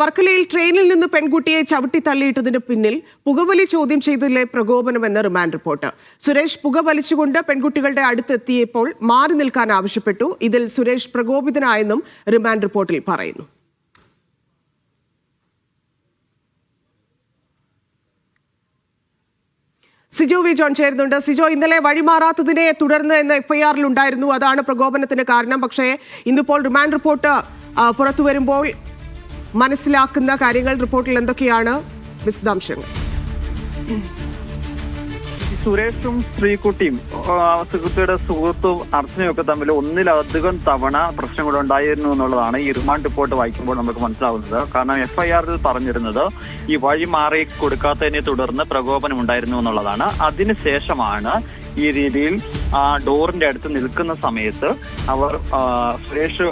വർക്കലയിൽ ട്രെയിനിൽ നിന്ന് പെൺകുട്ടിയെ ചവിട്ടി തള്ളിയിട്ടതിന് പിന്നിൽ പുകവലി ചോദ്യം ചെയ്തതിലെ പ്രകോപനമെന്ന് റിമാൻഡ് റിപ്പോർട്ട്. സുരേഷ് പുകവലിച്ചുകൊണ്ട് പെൺകുട്ടികളുടെ അടുത്തെത്തിയപ്പോൾ മാറി നിൽക്കാൻ ആവശ്യപ്പെട്ടു. ഇതിൽ സുരേഷ് പ്രകോപിതനായെന്നും റിമാൻഡ് റിപ്പോർട്ടിൽ പറയുന്നു. സിജോ വി ജോൺ ചേരുന്നുണ്ട്. സിജോ ഇന്നലെ വഴിമാറാത്തതിനെ തുടർന്ന് എന്ന എഫ്ഐആറിൽ ഉണ്ടായിരുന്നു അതാണ് പ്രകോപനത്തിന് കാരണം. പക്ഷേ ഇന്നിപ്പോൾ റിമാൻഡ് റിപ്പോർട്ട് പുറത്തു വരുമ്പോൾ മനസ്സിലാക്കുന്ന കാര്യങ്ങൾ റിപ്പോർട്ടിൽ എന്തൊക്കെയാണ് വിശദാംശങ്ങൾ? സുരേഷും ശ്രീകുട്ടിയും ശ്രീകുട്ടിയുടെ സുഹൃത്തും അർച്ചനയും ഒക്കെ തമ്മിൽ ഒന്നിലധികം തവണ പ്രശ്നങ്ങൾ ഉണ്ടായിരുന്നു എന്നുള്ളതാണ് ഈ റിമാൻഡ് റിപ്പോർട്ട് വായിക്കുമ്പോൾ നമുക്ക് മനസ്സിലാവുന്നത്. കാരണം എഫ്ഐആറിൽ പറഞ്ഞിരുന്നത് ഈ വഴി മാറി കൊടുക്കാത്തതിനെ തുടർന്ന് പ്രകോപനം ഉണ്ടായിരുന്നു എന്നുള്ളതാണ്. അതിനുശേഷമാണ് ഈ രീതിയിൽ ആ ഡോറിന്റെ അടുത്ത് നിൽക്കുന്ന സമയത്ത് അവർ സുരേഷ്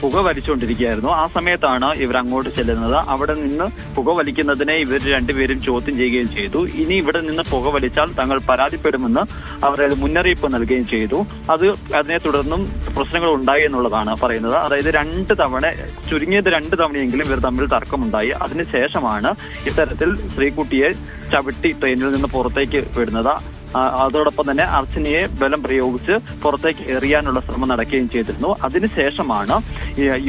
പുക വലിച്ചുകൊണ്ടിരിക്കുകയായിരുന്നു. ആ സമയത്താണ് ഇവർ അങ്ങോട്ട് ചെല്ലുന്നത്. അവിടെ നിന്ന് പുക വലിക്കുന്നതിനെ ഇവർ രണ്ടുപേരും ചോദ്യം ചെയ്യുകയും ചെയ്തു. ഇനി ഇവിടെ നിന്ന് പുക വലിച്ചാൽ തങ്ങൾ പരാതിപ്പെടുമെന്ന് അവർ മുന്നറിയിപ്പ് നൽകുകയും ചെയ്തു. അത് അതിനെ തുടർന്നും പ്രശ്നങ്ങൾ ഉണ്ടായി എന്നുള്ളതാണ് പറയുന്നത്. അതായത് രണ്ട് തവണ ചുരുങ്ങിയത് രണ്ട് തവണയെങ്കിലും ഇവർ തമ്മിൽ തർക്കമുണ്ടായി. അതിനുശേഷമാണ് ഇത്തരത്തിൽ സ്ത്രീകുട്ടിയെ ചവിട്ടി ട്രെയിനിൽ നിന്ന് പുറത്തേക്ക് വിടുന്നത്. അതോടൊപ്പം തന്നെ അർച്ചനയെ ബലം പ്രയോഗിച്ച് പുറത്തേക്ക് എറിയാനുള്ള ശ്രമം നടക്കുകയും ചെയ്തിരുന്നു. അതിനുശേഷമാണ്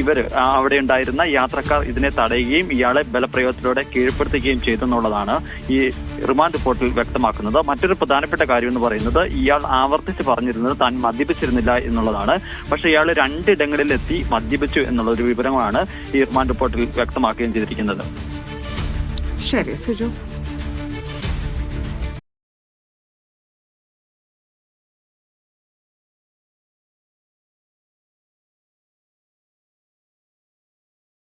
ഇവർ അവിടെ ഉണ്ടായിരുന്ന യാത്രക്കാർ ഇതിനെ തടയുകയും ഇയാളെ ബലപ്രയോഗത്തിലൂടെ കീഴ്പ്പെടുത്തുകയും ചെയ്തെന്നുള്ളതാണ് ഈ റിമാൻഡ് റിപ്പോർട്ടിൽ വ്യക്തമാക്കുന്നത്. മറ്റൊരു പ്രധാനപ്പെട്ട കാര്യം എന്ന് പറയുന്നത് ഇയാൾ ആവർത്തിച്ച് പറഞ്ഞിരുന്നത് താൻ മദ്യപിച്ചിരുന്നില്ല എന്നുള്ളതാണ്. പക്ഷെ ഇയാൾ രണ്ടിടങ്ങളിൽ എത്തി മദ്യപിച്ചു എന്നുള്ള ഒരു വിവരമാണ് ഈ റിമാൻഡ് റിപ്പോർട്ടിൽ വ്യക്തമാക്കുകയും ചെയ്തിരിക്കുന്നത്. ശരി സിജോ.